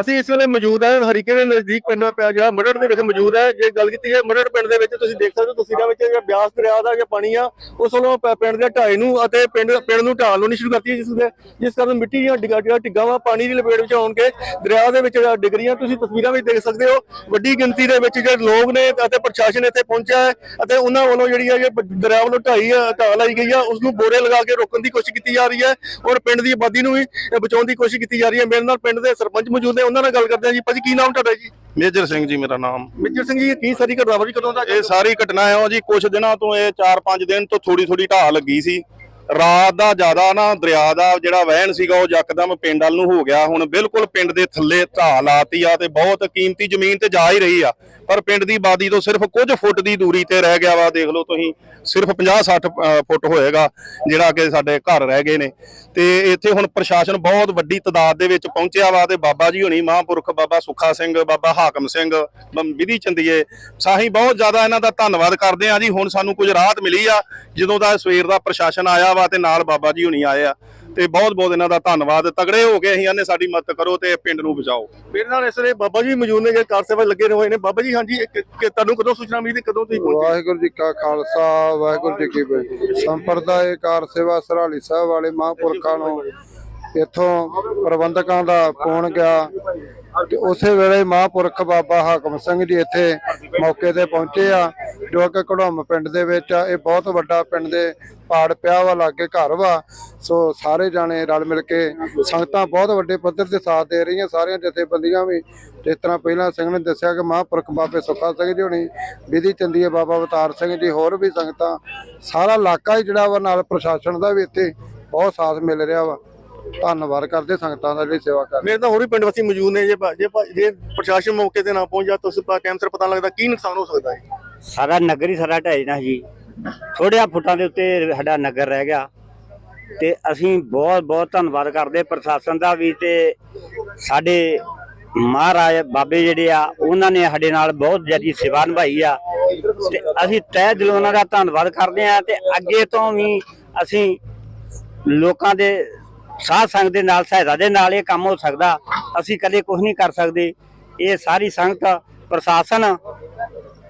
ਅਸੀਂ ਇਸ ਵੇਲੇ ਮੌਜੂਦ ਹਾਂ ਹਰੀਕੇ ਦੇ ਨਜ਼ਦੀਕ ਪਿੰਡ ਪਿਆ ਜਿਹੜਾ ਮਰੜ ਦੇ ਵਿੱਚ ਮੌਜੂਦ ਹੈ। ਜੇ ਗੱਲ ਕੀਤੀ ਜਾਏ ਮਰੜ ਪਿੰਡ ਦੇ ਵਿੱਚ ਤੁਸੀਂ ਦੇਖ ਸਕਦੇ ਹੋ ਤਸਵੀਰਾਂ ਵਿੱਚ ਜਿਹੜਾ ਬਿਆਸ ਦਰਿਆ ਦਾ ਜਿਹੜਾ ਪਾਣੀ ਆ ਉਸ ਵੱਲੋਂ ਪ- ਪਿੰਡ ਦੇ ਢਾਈ ਨੂੰ ਅਤੇ ਪਿੰਡ ਪਿੰਡ ਨੂੰ ਢਾਲ ਲਾਉਣੀ ਸ਼ੁਰੂ ਕਰਤੀ ਹੈ ਜਿਸ ਦੇ ਜਿਸ ਕਾਰਨ ਮਿੱਟੀ ਦੀਆਂ ਡਿੱਗਾ ਜਿਹੜਾ ਟਿੱਗਾ ਵਾ ਪਾਣੀ ਦੀ ਲਪੇਟ ਵਿੱਚ ਆਉਣ ਕੇ ਦਰਿਆ ਦੇ ਵਿੱਚ ਜਿਹੜਾ ਡਿੱਗ ਰਹੀਆਂ ਤੁਸੀਂ ਤਸਵੀਰਾਂ ਵਿੱਚ ਦੇਖ ਸਕਦੇ ਹੋ। ਵੱਡੀ ਗਿਣਤੀ ਦੇ ਵਿੱਚ ਜਿਹੜੇ ਲੋਕ ਨੇ ਅਤੇ ਪ੍ਰਸ਼ਾਸਨ ਇੱਥੇ ਪਹੁੰਚਿਆ ਹੈ ਅਤੇ ਉਹਨਾਂ ਵੱਲੋਂ ਜਿਹੜੀ ਹੈ ਕਿ ਦਰਿਆ ਵੱਲੋਂ ਢਾਈ ਆ, ਢਾਲ ਲਾਈ ਗਈ ਆ ਉਸ ਨੂੰ ਬੋਰੇ ਲਗਾ ਕੇ ਰੋਕਣ ਦੀ ਕੋਸ਼ਿਸ਼ ਕੀਤੀ ਜਾ ਰਹੀ ਹੈ ਔਰ ਪਿੰਡ ਦੀ ਆਬਾਦੀ ਨੂੰ ਵੀ ਇਹ ਬਚਾਉਣ ਦੀ ਕੋਸ਼ਿਸ਼ ਕੀਤੀ ਜਾ ਰਹੀ ਹੈ। ਮੇਰੇ ਨਾਲ ਪਿੰਡ ਦੇ ਸਰਪੰਚ ਮੌਜੂਦ ਨੇ ਉਹਨਾਂ ਨਾਲ ਗੱਲ ਕਰਦੇ ਹਾਂ ਜੀ। ਭਾਜੀ ਕੀ ਨਾਮ ਤੁਹਾਡਾ ਜੀ? ਮੇਜਰ ਸਿੰਘ ਜੀ ਮੇਰਾ ਨਾਮ। ਮਿੱਜਰ ਸਿੰਘ ਜੀ ਇਹ ਕੀ ਸਾਰੀ ਘਟਨਾ ਵਾਪਰੀ ਕਦੋਂ ਦਾ ਇਹ ਸਾਰੀ ਘਟਨਾ ਹੈ ਉਹ ਜੀ ਕੁਝ ਦਿਨਾਂ ਤੋਂ ਇਹ 4-5 ਦਿਨ ਤੋਂ ਥੋੜੀ ਥੋੜੀ ਢਾਹ ਲੱਗੀ ਸੀ। ਰਾਤ ਦਾ ਜ਼ਿਆਦਾ ਨਾ ਦਰਿਆ ਦਾ ਜਿਹੜਾ ਵਹਿਣ ਸੀਗਾ ਉਹ ਯਕਦਮ ਪਿੰਡ ਵੱਲ ਨੂੰ ਹੋ ਗਿਆ। ਹੁਣ ਬਿਲਕੁਲ ਪਿੰਡ ਦੇ ਥੱਲੇ ਢਾਹ ਲਾਤੀ ਆ ਤੇ ਬਹੁਤ ਕੀਮਤੀ ਜ਼ਮੀਨ ਤੇ ਜਾ ਹੀ ਰਹੀ ਆ। ਪਰ ਪਿੰਡ ਦੀ ਬਾਦੀ ਤੋਂ ਸਿਰਫ ਕੁਝ ਫੁੱਟ ਦੀ ਦੂਰੀ ਤੇ ਰਹਿ ਗਿਆ ਵਾ, ਦੇਖ ਲਓ ਤੁਸੀਂ, ਸਿਰਫ 50-60 ਫੁੱਟ ਹੋਏਗਾ, ਜਿਹੜਾ ਕਿ ਸਾਡੇ ਘਰ ਰਹਿ ਗਏ ਨੇ। ਤੇ ਇੱਥੇ ਹੁਣ ਪ੍ਰਸ਼ਾਸਨ ਬਹੁਤ ਵੱਡੀ ਤਦਾਦ ਦੇ ਵਿੱਚ ਪਹੁੰਚਿਆ ਵਾ ਤੇ ਬਾਬਾ ਜੀ ਹੁਣੀ ਮਹਾਂਪੁਰਖ, ਬਾਬਾ ਸੁੱਖਾ ਸਿੰਘ, ਬਾਬਾ ਹਾਕਮ ਸਿੰਘ ਬ- ਵਿਧੀ ਚੰਦੀਏ, ਸਾਹੀਂ ਬਹੁਤ ਜ਼ਿਆਦਾ ਇਹਨਾਂ ਦਾ ਧੰਨਵਾਦ ਕਰਦੇ ਆ ਜੀ। ਹੁਣ ਸਾਨੂੰ ਕੁਝ ਰਾਹਤ ਮਿਲੀ ਆ, ਜਦੋਂ ਦਾ ਸਵੇਰ ਦਾ ਪ੍ਰਸ਼ਾਸਨ ਆਇਆ ਵਾ ਤੇ ਨਾਲ ਬਾਬਾ ਜੀ ਹੁਣੀ ਆਏ ਆ। ਤੇ ਬਹੁਤ ਬਹੁਤ ਇਹਨਾਂ ਦਾ ਧੰਨਵਾਦ। ਤਗੜੇ ਹੋ ਕੇ ਅਸੀਂ ਆਨੇ ਸਾਡੀ ਮਦਦ ਕਰੋ ਤੇ ਪਿੰਡ ਨੂੰ ਬਚਾਓ। ਮੇਰੇ ਨਾਲ ਇਸ ਵੇਲੇ ਬਾਬਾ ਜੀ ਮੌਜੂਦ ਨੇ ਜਿਹੜੇ ਕਾਰ ਸੇਵਾ ਲੱਗੇ ਹੋਏ ਨੇ। ਬਾਬਾ ਜੀ ਹਾਂਜੀ ਤੁਹਾਨੂੰ ਕਦੋਂ ਸੂਚਨਾ ਮਿਲੀ ਤੇ ਕਦੋਂ ਤੁਸੀਂ ਪਹੁੰਚੇ? ਵਾਹਿਗੁਰੂ ਜੀ ਕਾ ਖਾਲਸਾ ਵਾਹਿਗੁਰੂ ਜੀ ਕੀ ਫਤਿਹ। ਸੰਪਰਦਾਇਕਾਰ ਸੇਵਾ ਸਰਾਲੀ ਸਾਹਿਬ ਵਾਲੇ ਮਹਾਂਪੁਰਖਾਂ ਨੂੰ ਇੱਥੋਂ ਪ੍ਰਬੰਧਕਾਂ ਦਾ ਫੋਨ ਗਿਆ ਤੇ ਉਸੇ ਵੇਲੇ ਮਹਾਂਪੁਰਖ ਬਾਬਾ ਹਾਕਮ ਸਿੰਘ ਜੀ ਇੱਥੇ ਮੌਕੇ ਤੇ ਪਹੁੰਚੇ ਆ। ਜੋ ਕਿ ਘੜੋਮ ਪਿੰਡ ਦੇ ਵਿੱਚ ਆ, ਇਹ ਬਹੁਤ ਵੱਡਾ ਪਿੰਡ ਦੇ ਪਾੜ ਪਿਆ ਵਾ, ਲਾਗੇ ਘਰ ਵਾ। ਸੋ ਸਾਰੇ ਜਾਣੇ ਰਲ ਮਿਲ ਕੇ ਸੰਗਤਾਂ ਬਹੁਤ ਵੱਡੇ ਪੱਧਰ ਤੇ ਸਾਥ ਦੇ ਰਹੀਆਂ, ਸਾਰੀਆਂ ਜਥੇਬੰਦੀਆਂ ਵੀ। ਜਿਸ ਤਰ੍ਹਾਂ ਪਹਿਲਾਂ ਸਿੰਘ ਨੇ ਦੱਸਿਆ ਕਿ ਮਹਾਂਪੁਰਖ ਬਾਬੇ ਸੁੱਖਾ ਸਿੰਘ ਜੀ ਹੋਣੀ, ਵਿਧੀ ਚੰਦੀਏ ਬਾਬਾ ਅਵਤਾਰ ਸਿੰਘ ਜੀ, ਹੋਰ ਵੀ ਸੰਗਤਾਂ, ਸਾਰਾ ਇਲਾਕਾ ਹੀ ਜਿਹੜਾ ਵਾ ਨਾਲ ਪ੍ਰਸ਼ਾਸਨ ਦਾ ਵੀ ਇੱਥੇ ਬਹੁਤ ਸਾਥ ਮਿਲ ਰਿਹਾ ਵਾ। ਧੰਨਵਾਦ ਕਰਦੇ ਸੰਗਤਾਂ ਦਾ ਜਿਹੜੀ ਸੇਵਾ ਕਰ ਮੇਰੇ ਤਾਂ ਹੋਰ ਵੀ ਪਿੰਡ ਵਾਸੀ ਮੌਜੂਦ ਨੇ, ਜੇ ਜੇ ਪ੍ਰਸ਼ਾਸਨ ਮੌਕੇ ਤੇ ਨਾ ਪਹੁੰਚ ਜਾ ਤਾਂ ਉਸ ਟਾਈਮ ਸਿਰ ਪਤਾ ਲੱਗਦਾ ਕੀ ਨੁਕਸਾਨ ਹੋ ਸਕਦਾ ਹੈ। ਸਾਰਾ ਨਗਰ ਹੀ ਸਾਰਾ ਢਹਿ ਜਾਣਾ ਜੀ ਥੋੜਿਆ ਫੁੱਟਾਂ ਦੇ ਉੱਤੇ ਸਾਡਾ ਨਗਰ ਰਹਿ ਗਿਆ। ਤੇ ਅਸੀਂ ਬਹੁਤ ਬਹੁਤ ਧੰਨਵਾਦ ਕਰਦੇ ਪ੍ਰਸ਼ਾਸਨ ਦਾ ਵੀ ਤੇ ਸਾਡੇ ਮਹਾਰਾਜ ਬਾਬੇ ਜਿਹੜੇ ਆ, ਉਹਨਾਂ ਨੇ ਸਾਡੇ ਨਾਲ ਬਹੁਤ ਜ਼ਿਆਦਾ ਸੇਵਾ ਨਿਭਾਈ ਆ। ਤੇ ਅਸੀਂ ਤਹਿ ਦਿਲੋਂ ਉਹਨਾਂ ਦਾ ਧੰਨਵਾਦ ਕਰਦੇ ਆ ਤੇ ਅੱਗੇ ਤੋਂ ਵੀ ਅਸੀਂ ਲੋਕਾਂ ਦੇ ਸਾਧ ਸੰਗਤ ਦੇ ਨਾਲ, ਸਹਾਇਤਾ ਦੇ ਨਾਲ ਇਹ ਕੰਮ ਹੋ ਸਕਦਾ। ਅਸੀਂ ਕਦੇ ਕੁਝ ਨਹੀਂ ਕਰ ਸਕਦੇ। ਇਹ ਸਾਰੀ ਸੰਗਤ, ਪ੍ਰਸ਼ਾਸਨ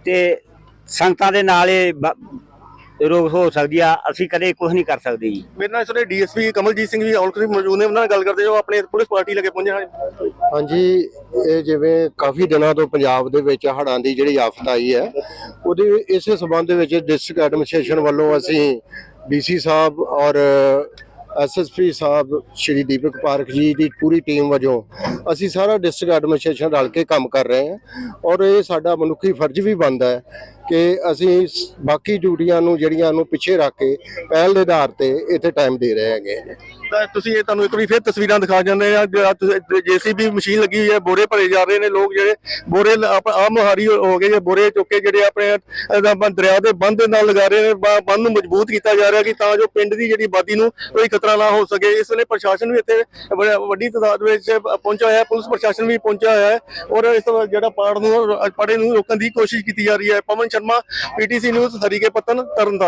ਤੇ ਸੰਗਤਾਂ ਦੇ ਨਾਲ ਇਹ ਰੋਗ ਹੋ ਸਕਦੀ ਆ ਅਸੀਂ ਕਦੇ ਕੁਝ ਨਹੀਂ ਕਰ ਸਕਦੇ ਜੀ। ਮੇਰੇ ਨਾਲ ਵੇਲੇ ਡੀਐਸਪੀ ਕਮਲਜੀਤ ਸਿੰਘ ਵੀ ਔਲਖਰੀ ਮੌਜੂਦ ਨੇ ਉਹਨਾਂ ਨਾਲ ਗੱਲ ਕਰਦੇ ਜੋ ਆਪਣੇ ਪੁਲਿਸ ਪਾਰਟੀ ਲੱਗੇ ਪਹੁੰਚੇ ਹਨ ਹਾਂਜੀ ਇਹ ਜਿਵੇਂ ਕਾਫੀ ਦਿਨਾਂ ਤੋਂ ਪੰਜਾਬ ਦੇ ਵਿੱਚ ਹੜ੍ਹਾਂ ਦੀ ਜਿਹੜੀ ਆਫਤ ਆਈ ਹੈ ਉਹਦੇ ਇਸੇ ਸਬੰਧ ਦੇ ਵਿੱਚ ਡਿਸਟ੍ਰਿਕਟ ਐਡਮਿਨਿਸਟ੍ਰੇਸ਼ਨ ਵੱਲੋਂ ਅਸੀਂ ਡੀਸੀ ਸਾਹਿਬ ਔਰ ਐਸਐਸਪੀ ਸਾਹਿਬ ਸ਼੍ਰੀ ਦੀਪਕ ਪਾਰਕ ਜੀ ਦੀ ਪੂਰੀ ਟੀਮ ਵਜੋਂ ਅਸੀਂ ਸਾਰਾ ਡਿਸਟ੍ਰਿਕਟ ਐਡਮਿਨਿਸਟ੍ਰੇਸ਼ਨ ਰਲ ਕੇ ਕੰਮ ਕਰ ਰਹੇ ਹਾਂ ਔਰ ਇਹ ਸਾਡਾ ਮਨੁੱਖੀ ਫਰਜ਼ ਵੀ ਬਣਦਾ ਹੈ ਕਿ ਅਸੀਂ ਬਾਕੀ ਡਿਊਟੀਆਂ ਨੂੰ ਜਿਹੜੀਆਂ ਨੂੰ ਪਿੱਛੇ ਰੱਖ ਕੇ ਪਹਿਲ ਦੇ ਆਧਾਰ ਤੇ ਇੱਥੇ ਟਾਈਮ ਦੇ ਰਹੇ ਹੈਗੇ ਤਾਂ ਤੁਸੀਂ ਇਹ ਤੁਹਾਨੂੰ ਇੱਕ ਵਾਰੀ ਫਿਰ ਤਸਵੀਰਾਂ ਦਿਖਾ ਜਾਂਦੇ ਆ ਜੀਸੀਬੀ ਮਸ਼ੀਨ ਲੱਗੀ ਹੋਈ ਹੈ, ਬੋਰੇ ਭਰੇ ਜਾ ਰਹੇ ਨੇ ਲੋਕ ਜਿਹੜੇ, ਬੋਰੇ ਆਮ ਹਾਰੀ ਹੋ ਗਏ ਜੇ ਬੋਰੇ ਚੁੱਕ ਕੇ ਜਿਹੜੇ ਆਪਣੇ ਦਰਿਆ ਦੇ ਬੰਦ ਨਾਲ ਲਗਾ ਰਹੇ ਨੇ ਬੰਦ ਨੂੰ ਮਜ਼ਬੂਤ ਕੀਤਾ ਜਾ ਰਿਹਾ ਕਿ ਤਾਂ ਜੋ ਪਿੰਡ ਦੀ ਜਿਹੜੀ ਆਬਾਦੀ ਨੂੰ ਕੋਈ ਖਤਰਾ ਨਾ ਹੋ ਸਕੇ। ਇਸ ਵੇਲੇ ਪ੍ਰਸ਼ਾਸਨ ਵੀ ਇੱਥੇ ਵੱਡੀ ਤਾਦਾਦ ਵਿੱਚ ਪਹੁੰਚਿਆ ਹੋਇਆ ਪੁਲਿਸ ਪ੍ਰਸ਼ਾਸਨ ਵੀ ਪਹੁੰਚਿਆ ਹੋਇਆ ਹੈ ਔਰ ਇਸ ਜਿਹੜਾ ਪਾੜ ਨੂੰ ਪਾੜੇ ਨੂੰ ਰੋਕਣ ਦੀ ਕੋਸ਼ਿਸ਼ ਕੀਤੀ ਜਾ ਰਹੀ ਹੈ। Pawan Sharma, PTC news, Harike Pattan, Tarn Taran.